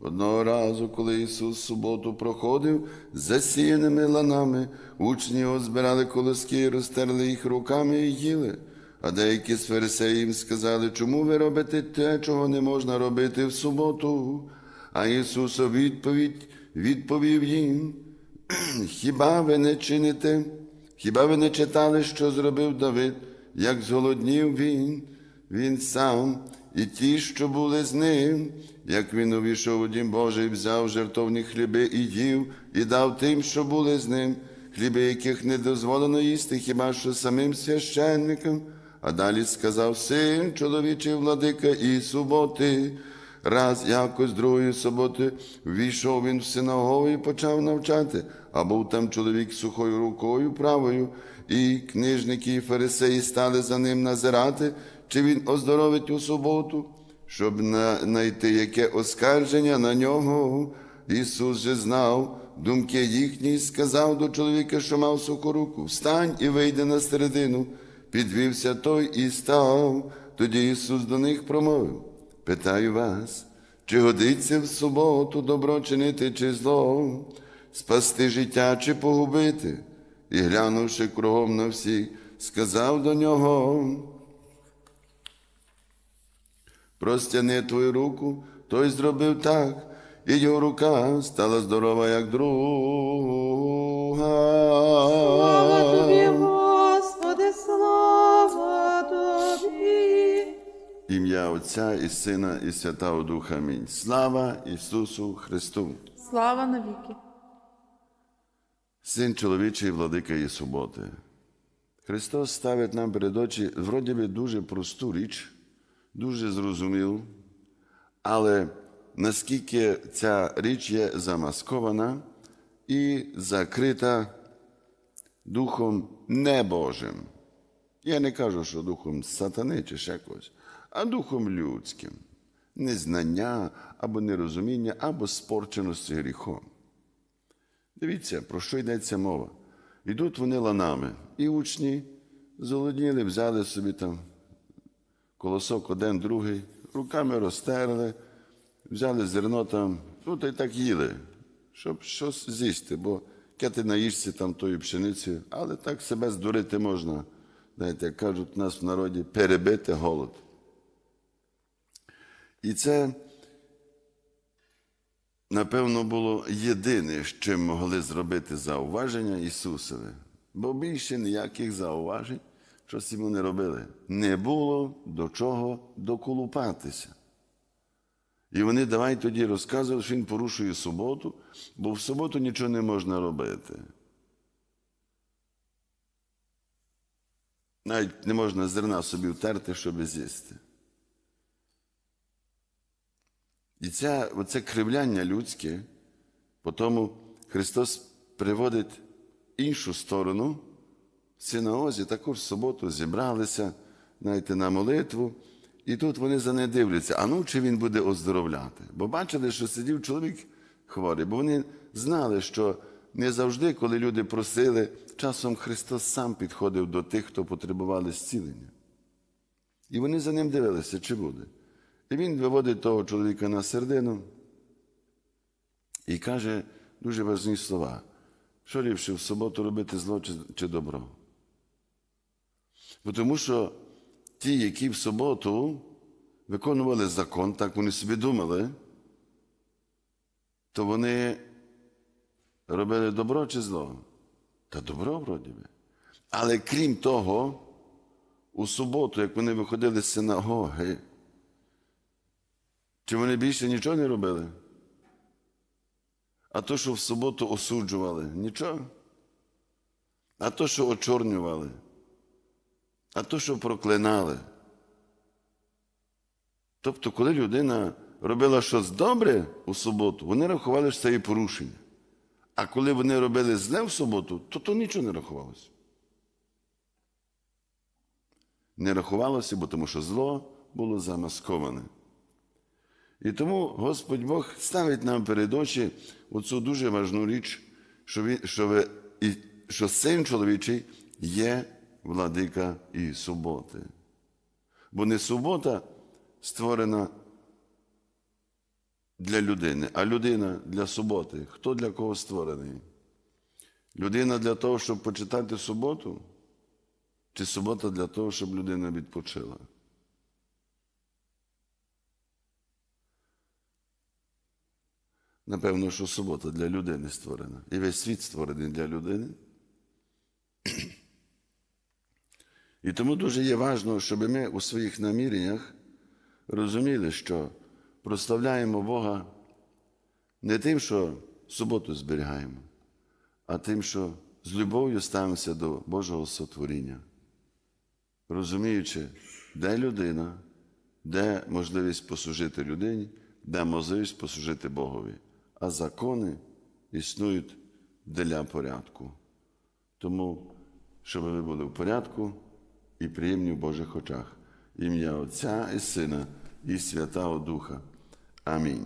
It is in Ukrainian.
Одного разу, коли Ісус суботу проходив засіяними ланами, учні його збирали колоски, розтерли їх руками і їли. А деякі з фарисеїв сказали, чому ви робите те, чого не можна робити в суботу? А Ісус у відповідь відповів їм, хіба ви не чините? Хіба ви не читали, що зробив Давид, як зголоднів він, він сам, і ті, що були з ним, як він увійшов у дім Божий, взяв жертовні хліби і їв, і дав тим, що були з ним, хліби, яких не дозволено їсти, хіба що самим священникам. А далі сказав син, чоловічий владика і суботи. Раз якось другої суботи ввійшов він в синагогу і почав навчати, а був там чоловік з сухою рукою правою, і книжники і фарисеї стали за ним назирати, чи він оздоровить у суботу, щоб на- знайти яке оскарження на нього. Ісус же знав думки їхні, і сказав до чоловіка, що мав суху руку, встань і вийди на середину. Підвівся той і став. Тоді Ісус до них промовив. Питаю вас, чи годиться в суботу добро чинити чи зло, спасти життя чи погубити? І глянувши кругом на всіх, сказав до нього. Простяни твою руку, той зробив так, і його рука стала здорова, як друга. Ім'я Отця і Сина, і Святого Духа. Амінь. Слава Ісусу Христу! Слава навіки. Син чоловічий владика і суботи. Христос ставить нам перед очі, вроді би, дуже просту річ, дуже зрозумілу, але наскільки ця річ є замаскована і закрита Духом Небожим. Я не кажу, що духом сатани чи ще когось, а духом людським, незнання або нерозуміння, або спорченості гріхом. Дивіться, про що йдеться мова. Йдуть вони ланами, і учні золодніли, взяли собі там колосок один, другий, руками розтерли, взяли зерно там, ну та й так їли, щоб щось з'їсти, бо ти наїшся там тою пшеницею, але так себе здурити можна. Знаєте, як кажуть у нас в народі, перебити голод. І це напевно, було єдине, з чим могли зробити зауваження Ісусове, бо більше ніяких зауважень, щось йому не робили. Не було до чого доколупатися. І вони давай тоді розказували, що він порушує суботу, бо в суботу нічого не можна робити. Навіть не можна зерна собі втерти, щоб з'їсти. І це, оце кривляння людське, по тому Христос приводить іншу сторону. В синагозі також в суботу зібралися, знаєте, на молитву, і тут вони за не дивляться, а ну чи він буде оздоровляти. Бо бачили, що сидів чоловік хворий, бо вони знали, що не завжди, коли люди просили, часом Христос сам підходив до тих, хто потребували зцілення. І вони за ним дивилися, чи буде. І він виводить того чоловіка на середину і каже дуже важні слова. Що ліпше в суботу робити зло чи, добро? Тому що ті, які в суботу виконували закон, так вони собі думали, то вони робили добро чи зло? Та добро вроді би. Але крім того, у суботу, як вони виходили з синагоги, чи вони більше нічого не робили? А то, що в суботу осуджували, нічого. А то, що очорнювали, а то, що проклинали. Тобто, коли людина робила щось добре у суботу, вони рахували, що це є порушення. А коли вони робили зле в суботу, то то нічого не рахувалося. Не рахувалося, бо тому що зло було замасковане. І тому Господь Бог ставить нам перед очі оцю дуже важну річ, що, він, що, ви, і, що син чоловічий є владика і суботи. Бо не субота створена для людини, а людина для суботи. Хто для кого створений? Людина для того, щоб почитати суботу, чи субота для того, щоб людина відпочила? Напевно, що субота для людини створена. І весь світ створений для людини. І тому дуже є важливо, щоб ми у своїх наміреннях розуміли, що прославляємо Бога не тим, що суботу зберігаємо, а тим, що з любов'ю ставимося до Божого сотворіння, розуміючи, де людина, де можливість послужити людині, де можливість послужити Богові. А закони існують для порядку. Тому, щоб ви були в порядку і приємні в Божих очах. Ім'я Отця і Сина і Святого Духа. Амінь.